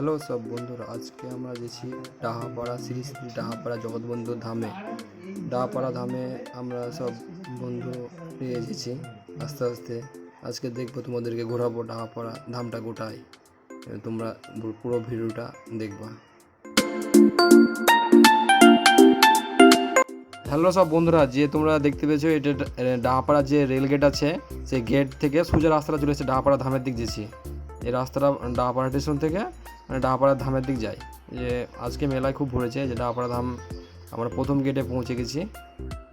Hello সব বন্ধুরা, আজকে আমরা গেছি ডাহাপাড়া শ্রী শ্রী ডাহাপাড়া জগৎবন্ধু ধামে। ডাহাপাড়া ধামে আমরা সব বন্ধু নিয়ে এসেছি আস্তে আস্তে। আজকে দেখব তোমাদেরকে ঘোরাবো ডাহাপাড়া ধামটা গোটায় তোমরা পুরো ভিডিওটা দেখবা। হ্যালো সব বন্ধুরা, যে তোমরা দেখতে পেয়েছ, এটা ডাহাপাড়া যে রেল গেট আছে, সেই গেট থেকে সোজা রাস্তাটা চলে এসেছে ডাহাপাড়া ধামের দিক যেছি এই রাস্তাটা, ডাহাপাড়া স্টেশন থেকে মানে ডাহাপাড়া ধামের দিক যাই। যে আজকে মেলায় খুব ভরেছে যে ডাহাপাড়া ধাম আমরা প্রথম গেটে পৌঁছে গেছি।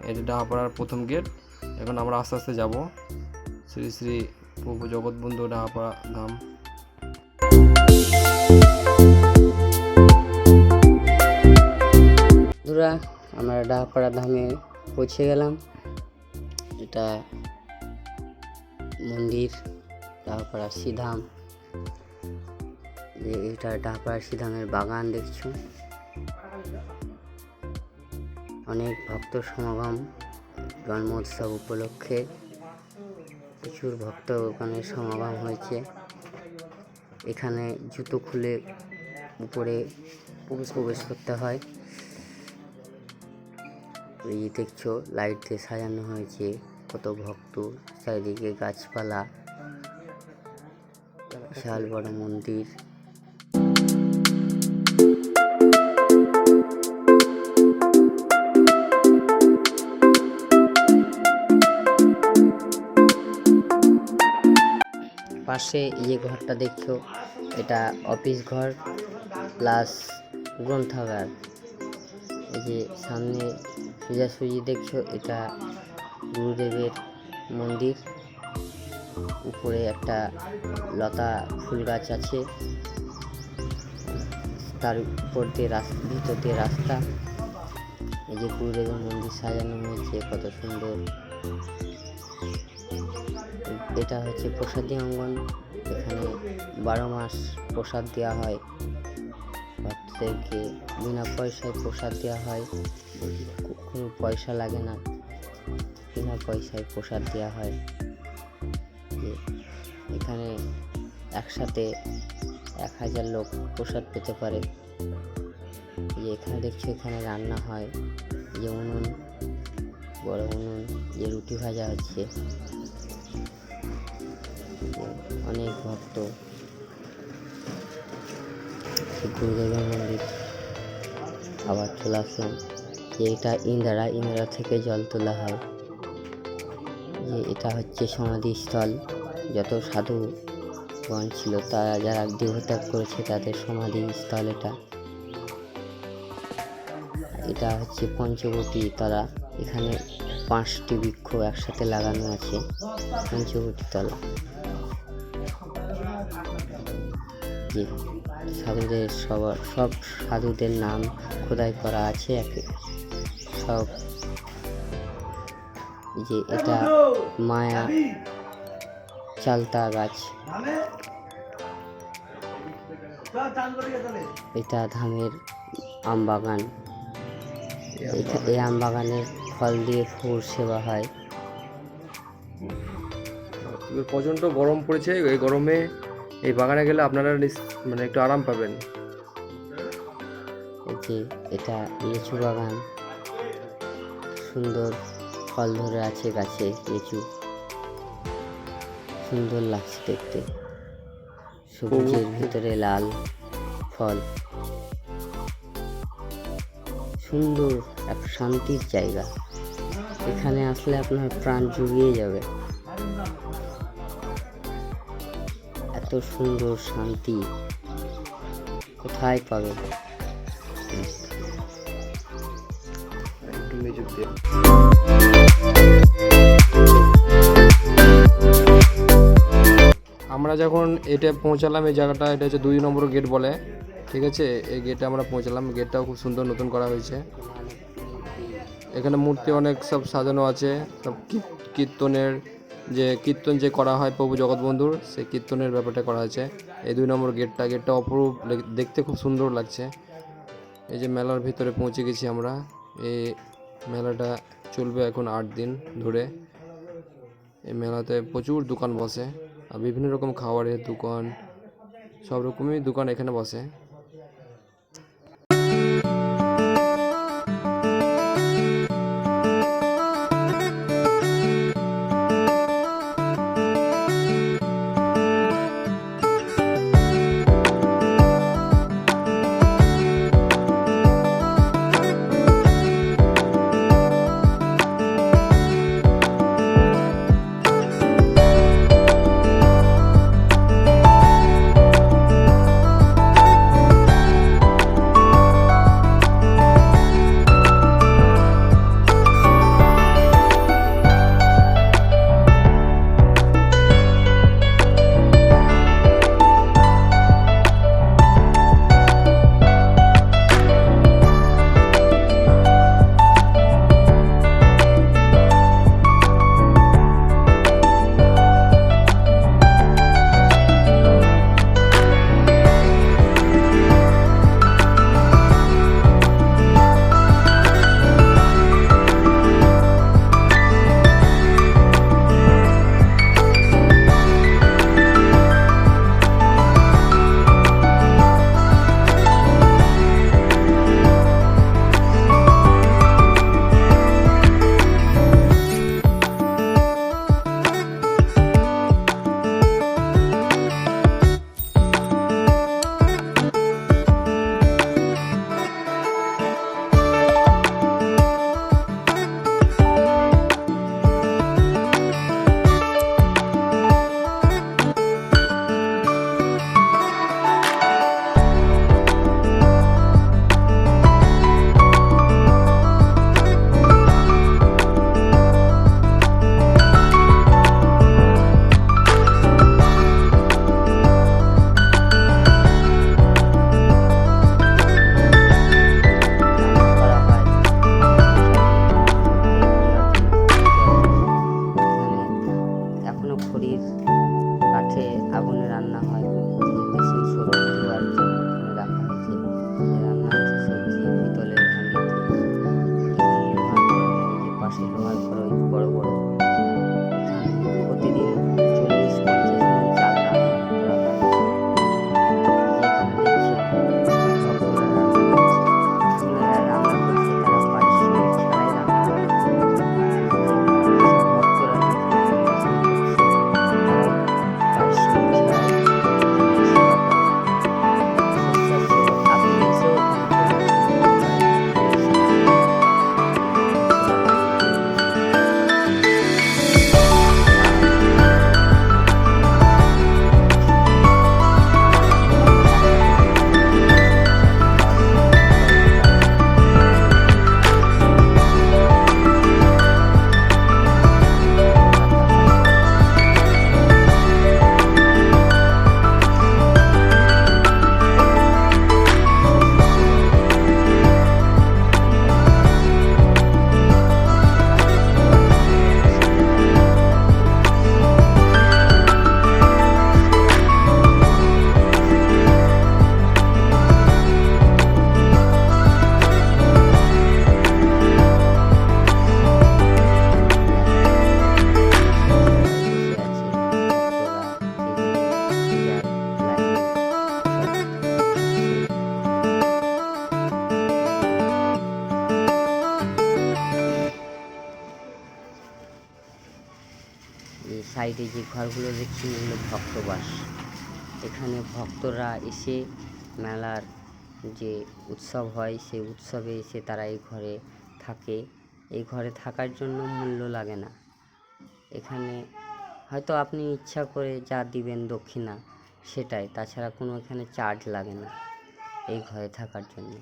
এটা ডাহাপাড়ার প্রথম গেট এখন আমরা আস্তে আস্তে যাব। শ্রী শ্রী প্রভু জগৎবন্ধু ডাহাপাড়া ধাম। আমরা ডাহাপাড়া ধামে পৌঁছে গেলাম। এটা মন্দির, ডাহাপাড়া শ্রীধাম। এটা ডাহাপাড়া শ্রীধামের বাগান দেখছ? অনেক ভক্ত সমাগম, জন্মোৎসব উপলক্ষে প্রচুর ভক্ত ওখানে সমাগম হয়েছে। এখানে জুতো খুলে উপরে প্রবেশ প্রবেশ করতে হয়। এই দেখছ লাইট দিয়ে সাজানো হয়েছে, কত ভক্ত, চারিদিকে গাছপালা, বিশাল বড় মন্দির। পাশে যে ঘরটা দেখছ, এটা অফিস ঘর প্লাস গ্রন্থাগার। এই যে সামনে সোজাসুজি দেখছ, এটা গুরুদেবের মন্দির। উপরে একটা লতা ফুল গাছ আছে। তার উপর দিয়ে রাস্তা ভিতর দিয়ে রাস্তা। এই যে গুরুদেবের মন্দির সাজানো হয়েছে, কত সুন্দর। এটা হচ্ছে প্রসাদী অঙ্গন। এখানে বারো মাস প্রসাদ দেওয়া হয়। ভক্তদেরকে বিনা পয়সায় প্রসাদ দেওয়া হয়। কোনো পয়সা লাগে না। বিনা পয়সায় প্রসাদ দেওয়া হয়। এখানে একসাথে এক হাজার লোক প্রসাদ পেতে পারে। যে এখানে দেখছি এখানে রান্না হয়। যে উনুন, বড় উনুন, যে রুটি ভাজা হচ্ছে। অনেক ভক্ত। গুরুদেবের মন্দির। আবার চলে আসলাম এটা ইন্দ্রা ইন্দ্রা থেকে জল তোলা হয়। যে এটা হচ্ছে সমাধিস্থল যত সাধুগণ ছিল তারা যারা দেহত্যাগ করেছে তাদের সমাধিস্থল এটা। এটা হচ্ছে পঞ্চবটী তলা। এখানে পাঁচটি বৃক্ষ একসাথে লাগানো আছে। পঞ্চবটী তলা। যে সাধুদের সবার, সব সাধুদের নাম খোদাই করা আছে সব। যে এটা মায়া চালতা গাছ। এটা ধামের আম বাগান। এই আম বাগানের ফল দিয়ে ফুল সেবা হয়। প্রচণ্ড গরম পড়েছে, এই গরমে এই বাগানে গেলে আপনারা মানে একটু আরাম পাবেন। যে এটা লিচু বাগান। সুন্দর ফল ধরে আছে গাছে লিচু। সুন্দর লাগছে দেখতে। সবুজের ভিতরে লাল ফল। সুন্দর এক শান্তির জায়গা। এখানে আসলে আপনার প্রাণ জুড়িয়ে যাবে। সুন্দর শান্তি। কোথায় দিয়ে আমরা যখন এটা পৌঁছালাম এই জায়গাটা এটা হচ্ছে দুই নম্বর গেট বলে ঠিক আছে? এই গেটে আমরা পৌঁছালাম গেটটাও খুব সুন্দর নতুন করা হয়েছে। এখানে মূর্তি অনেক সব সাজানো আছে সব কীর্তনের যে কীর্তন যে করা হয় প্রভু জগৎবন্ধুর, সেই কীর্তনের ব্যাপারটা করা হয়েছে। এই দুই নম্বর গেটটা গেটটা অপরূপ দেখতে খুব সুন্দর লাগছে। এই যে মেলার ভিতরে পৌঁছে গেছি আমরা। এই মেলাটা চলবে এখন আট দিন ধরে। এই মেলাতে প্রচুর দোকান বসে। আর বিভিন্ন রকম খাবারের দোকান, সব রকমই দোকান এখানে বসে। সাইডে যে ঘরগুলো দেখছি এগুলো ভক্তবাস। এখানে ভক্তরা এসে মেলার যে উৎসব হয়, সেই উৎসবে এসে তারা এই ঘরে থাকে। এই ঘরে থাকার জন্য মূল্য লাগে না। এখানে হয়তো আপনি ইচ্ছা করে যা দিবেন দক্ষিণা, সেটাই। তাছাড়া কোনো এখানে চার্জ লাগে না এই ঘরে থাকার জন্য।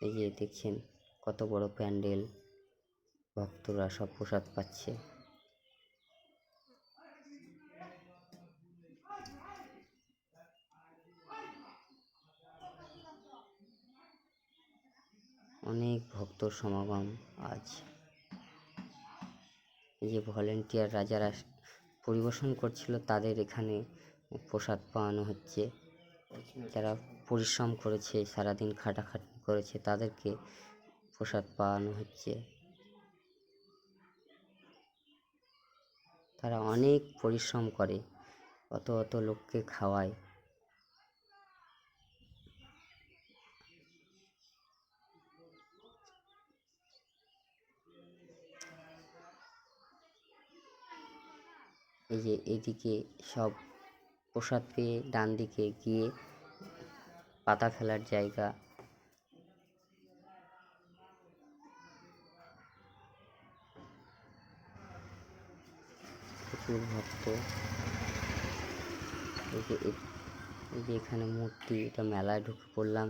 এই যে দেখছেন কত বড় প্যান্ডেল। ভক্তরা সব প্রসাদ পাচ্ছে। অনেক ভক্ত সমাগম আজ। যে ভলেন্টিয়াররা যারা পরিবেশন করছিল, তাদের এখানে প্রসাদ পাওয়ানো হচ্ছে। যারা পরিশ্রম করেছে, সারাদিন খাটাখাটনি করেছে, তাদেরকে প্রসাদ পাওয়ানো হচ্ছে। তারা অনেক পরিশ্রম করে, অত অত লোককে খাওয়ায়। এই যে এদিকে সব প্রসাদ পেয়ে ডান দিকে গিয়ে পাতা ফেলার জায়গা। প্রচুর ভক্ত এই যে এখানে মূর্তি, এটা মেলায় ঢুকে পড়লাম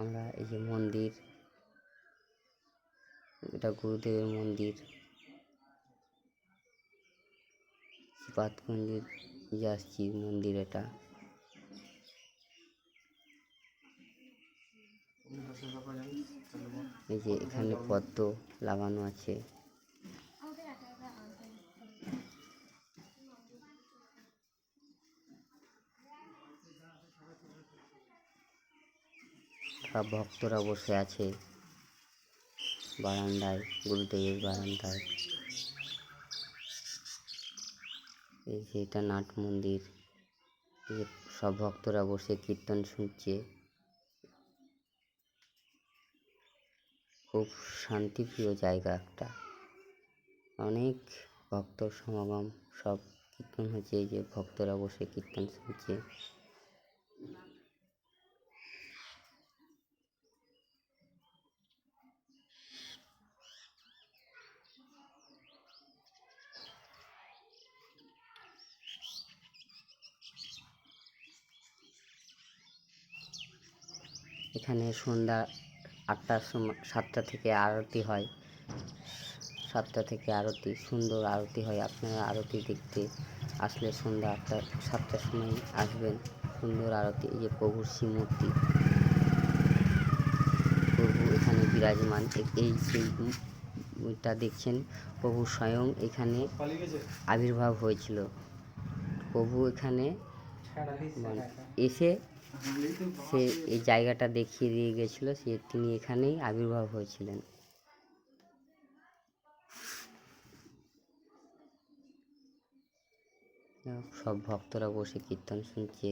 আমরা। এই যে মন্দির, এটা গুরুদেবের মন্দির। পাত মন্দির যাচ্ছি মন্দির এটা। এই যে এখানে পদ্ম লাগানো আছে। সব ভক্তরা বসে আছে বারান্দায়, গুরুদেবের বারান্দায়। এই যে এটা নাট মন্দির সব ভক্তরা বসে কীর্তন শুনছে। খুব শান্তিপ্রিয় জায়গা একটা। অনেক ভক্ত সমাগম, সব কীর্তন হচ্ছে যে ভক্তরা বসে কীর্তন শুনছে। এখানে সন্ধ্যা আটটার সময় সাতটা থেকে আরতি হয়। সাতটা থেকে আরতি সুন্দর আরতি হয়। আপনারা আরতি দেখতে আসলে সন্ধ্যা আটটা সাতটার সময় আসবেন। সুন্দর আরতি এই যে প্রভুর শ্রীমূর্তি। প্রভু এখানে বিরাজমান। এই যে টা দেখছেন প্রভু স্বয়ং এখানে আবির্ভাব হয়েছিল। প্রভু এখানে মানে এসে সে এই জায়গাটা দেখিয়ে দিয়ে গেছিল, সে তিনি এখানেই আবির্ভাব হয়েছিলেন। সব ভক্তরা বসে কীর্তন শুনছে।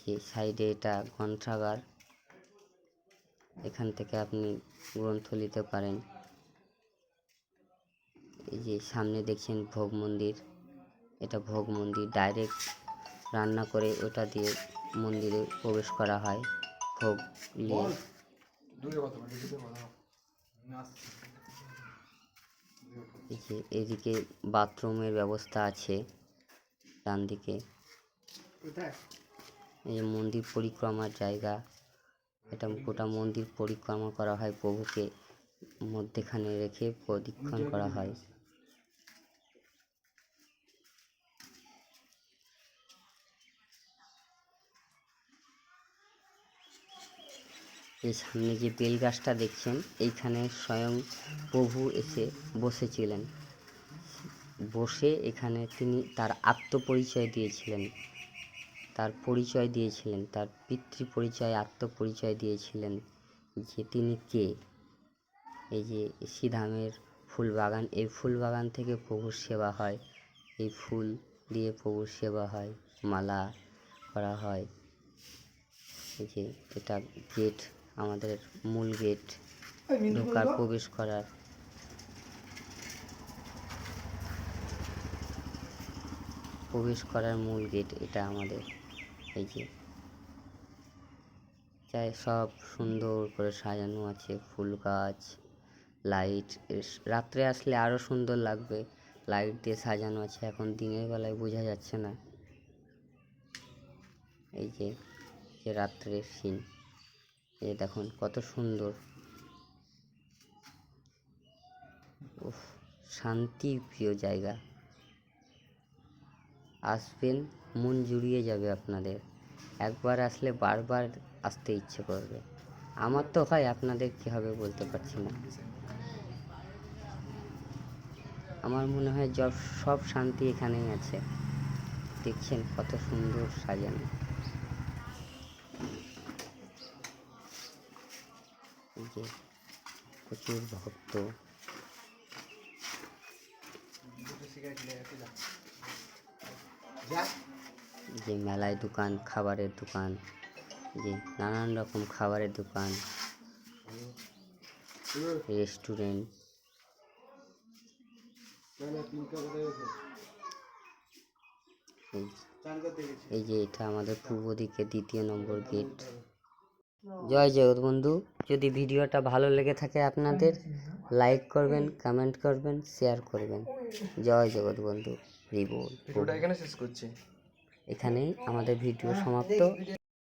যে সাইডে এটা গ্রন্থাগার, এখান থেকে আপনি গ্রন্থ নিতে পারেন। এই যে সামনে দেখছেন ভোগ মন্দির। এটা ভোগ মন্দির। ডাইরেক্ট রান্না করে ওটা দিয়ে মন্দিরে প্রবেশ করা হয় ভোগ নিয়ে। এদিকে বাথরুমের ব্যবস্থা আছে ডান দিকে এই মন্দির পরিক্রমার জায়গা। এটা গোটা মন্দির পরিক্রমা করা হয় প্রভুকে মধ্যেখানে রেখে প্রদক্ষিণ করা হয়। এই সামনে যে বেল গাছটা দেখছেন, এইখানে স্বয়ং প্রভু এসে বসেছিলেন। বসে এখানে তিনি তার আত্মপরিচয় দিয়েছিলেন। তার পরিচয় দিয়েছিলেন, তার পিতৃ পরিচয় আত্মপরিচয় দিয়েছিলেন যে তিনি কে? এই যে শ্রীধামের ফুল বাগান এই ফুল বাগান থেকে প্রভুর সেবা হয়। এই ফুল দিয়ে প্রভুর সেবা হয়, মালা করা হয়। এই যে এটা গেট আমাদের মূল গেট ঢোকার প্রবেশ করার। প্রবেশ করার মূল গেট এটা আমাদের। এই যে। চাই সব সুন্দর করে সাজানো আছে ফুল গাছ লাইট রাত্রে আসলে আরও সুন্দর লাগবে। লাইট দিয়ে সাজানো আছে এখন দিনের বেলায় বোঝা যাচ্ছে না। এই যে যে রাত্রের সিন এই দেখুন, কত সুন্দর। উফ শান্তি প্রিয় জায়গা। আসবেন, মন জুড়িয়ে যাবে আপনাদের। একবার আসলে বারবার আসতে ইচ্ছে করবে। আমার তো হয় আপনাদের কী হবে বলতে পারছি না। আমার মনে হয় সব শান্তি এখানেই আছে। দেখছেন কত সুন্দর সাজানো। প্রচুর ভক্ত যে মেলায় দোকান, খাবারের দোকান, যে নানান রকম খাবারের দোকান, রেস্টুরেন্ট। এই যে এটা আমাদের পূর্ব দিকে দ্বিতীয় নম্বর গেট। জয় জগৎ বন্ধু। যদি ভিডিওটা ভালো লেগে থাকে আপনাদের লাইক করবেন কমেন্ট করবেন শেয়ার করবেন। জয় জগৎ বন্ধু। ভিডিওটা এখানে শেষ করছি। এখানেই আমাদের ভিডিও সমাপ্ত।